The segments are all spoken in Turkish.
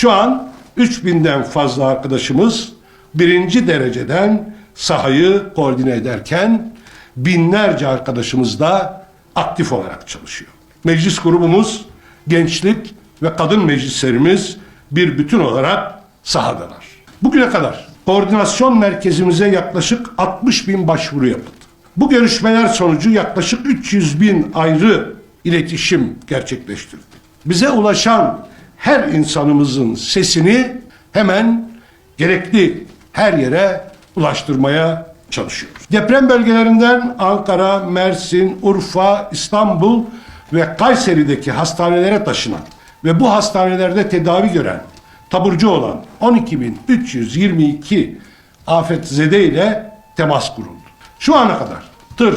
Şu an 3000'den fazla arkadaşımız birinci dereceden sahayı koordine ederken binlerce arkadaşımız da aktif olarak çalışıyor. Meclis grubumuz, gençlik ve kadın meclislerimiz bir bütün olarak sahadalar. Bugüne kadar koordinasyon merkezimize yaklaşık 60 bin başvuru yapıldı. Bu görüşmeler sonucu yaklaşık 300 bin ayrı iletişim gerçekleştirdik. Bize ulaşan her insanımızın sesini hemen gerekli her yere ulaştırmaya çalışıyoruz. Deprem bölgelerinden Ankara, Mersin, Urfa, İstanbul ve Kayseri'deki hastanelere taşınan ve bu hastanelerde tedavi gören, taburcu olan 12.322 afetzede ile temas kuruldu. Şu ana kadar tır,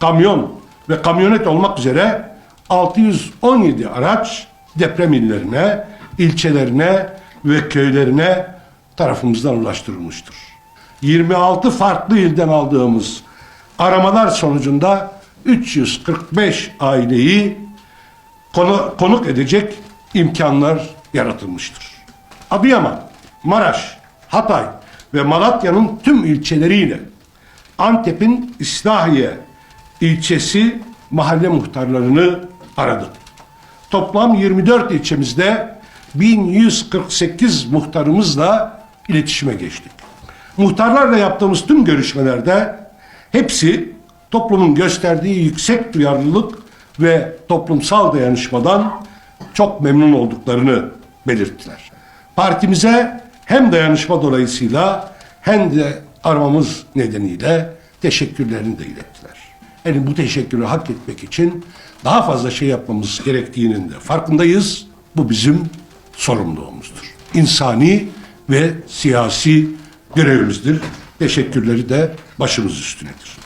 kamyon ve kamyonet olmak üzere 617 araç deprem illerine, ilçelerine ve köylerine tarafımızdan ulaştırılmıştır. 26 farklı ilden aldığımız aramalar sonucunda 345 aileyi konu- konuk edecek imkanlar yaratılmıştır. Adıyaman, Maraş, Hatay ve Malatya'nın tüm ilçeleriyle Antep'in İslahiye ilçesi mahalle muhtarlarını aradık. Toplam 24 ilçemizde 1148 muhtarımızla iletişime geçtik. Muhtarlarla yaptığımız tüm görüşmelerde hepsi toplumun gösterdiği yüksek duyarlılık ve toplumsal dayanışmadan çok memnun olduklarını belirttiler. Partimize hem dayanışma dolayısıyla hem de aramamız nedeniyle teşekkürlerini de ilettiler. Yani bu teşekkürü hak etmek için daha fazla şey yapmamız gerektiğinin de farkındayız. Bu bizim sorumluluğumuzdur. İnsani ve siyasi görevimizdir. Teşekkürleri de başımız üstünedir.